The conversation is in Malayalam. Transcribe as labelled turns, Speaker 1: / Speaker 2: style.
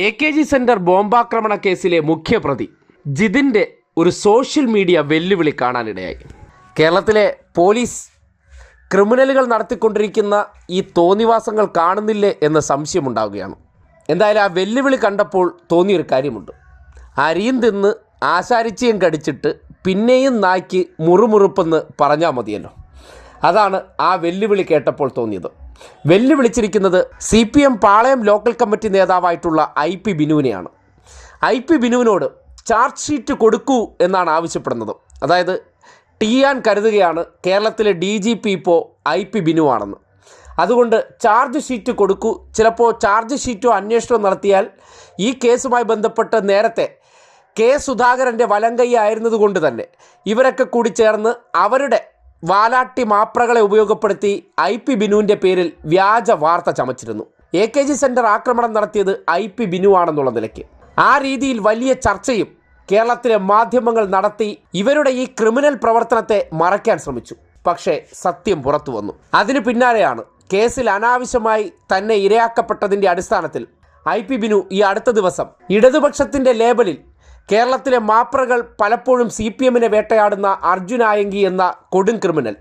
Speaker 1: എ കെ ജി സെന്റർ ബോംബാക്രമണ കേസിലെ മുഖ്യപ്രതി ജിതിന്റെ ഒരു സോഷ്യൽ മീഡിയ വെല്ലുവിളി കാണാനിടയായി. കേരളത്തിലെ പോലീസ് ക്രിമിനലുകൾ നടത്തിക്കൊണ്ടിരിക്കുന്ന ഈ തോന്നിവാസങ്ങൾ കാണുന്നില്ലേ എന്ന സംശയമുണ്ടാവുകയാണ്. എന്തായാലും ആ വെല്ലുവിളി കണ്ടപ്പോൾ തോന്നിയൊരു കാര്യമുണ്ട്. അരിയും തിന്ന് ആശാരിച്ചയും കടിച്ചിട്ട് പിന്നെയും നായ്ക്ക് മുറുമുറുപ്പെന്ന് പറഞ്ഞാൽ മതിയല്ലോ. അതാണ് ആ വെല്ലുവിളി കേട്ടപ്പോൾ തോന്നിയത്. വെല്ലുവിളിച്ചിരിക്കുന്നത് C P M Palayam local committee നേതാവായിട്ടുള്ള I P ബിനുവിനെയാണ്. ഐ പി ബിനുവിനോട് ചാർജ് ഷീറ്റ് കൊടുക്കൂ എന്നാണ് ആവശ്യപ്പെടുന്നത്. അതായത് ടിയാൻ കരുതുകയാണ് കേരളത്തിലെ ഡി ജി പി ഇപ്പോൾ ഐ പി ബിനുവാണെന്ന്. അതുകൊണ്ട് ചാർജ് ഷീറ്റ് കൊടുക്കൂ. ചിലപ്പോൾ ചാർജ് ഷീറ്റോ അന്വേഷണമോ നടത്തിയാൽ ഈ കേസുമായി ബന്ധപ്പെട്ട് നേരത്തെ കെ സുധാകരന്റെ വലങ്കൈ ആയിരുന്നതുകൊണ്ട് തന്നെ ഇവരൊക്കെ കൂടി ചേർന്ന് അവരുടെ വാലാട്ടി മാപ്രകളെ ഉപയോഗപ്പെടുത്തി ഐ പി ബിനുവിന്റെ പേരിൽ വ്യാജ വാർത്ത ചമച്ചിരുന്നു. എ കെ ജി സെന്റർ ആക്രമണം നടത്തിയത് ഐ പി ബിനു ആണെന്നുള്ള നിലയ്ക്ക്. ആ രീതിയിൽ വലിയ ചർച്ചയും കേരളത്തിലെ മാധ്യമങ്ങൾ നടത്തി ഇവരുടെ ഈ ക്രിമിനൽ പ്രവർത്തനത്തെ മറയ്ക്കാൻ ശ്രമിച്ചു. പക്ഷേ സത്യം പുറത്തു വന്നു. അതിനു പിന്നാലെയാണ് കേസിൽ അനാവശ്യമായി തന്നെ ഇരയാക്കപ്പെട്ടതിന്റെ അടിസ്ഥാനത്തിൽ ഐ പി ബിനു ഈ അടുത്ത ദിവസം ഇടതുപക്ഷത്തിന്റെ ലേബലിൽ കേരളത്തിലെ മാപ്രകൾ പലപ്പോഴും സി പി എമ്മിനെ വേട്ടയാടുന്ന അർജുനായങ്കി എന്ന കൊടും ക്രിമിനൽ.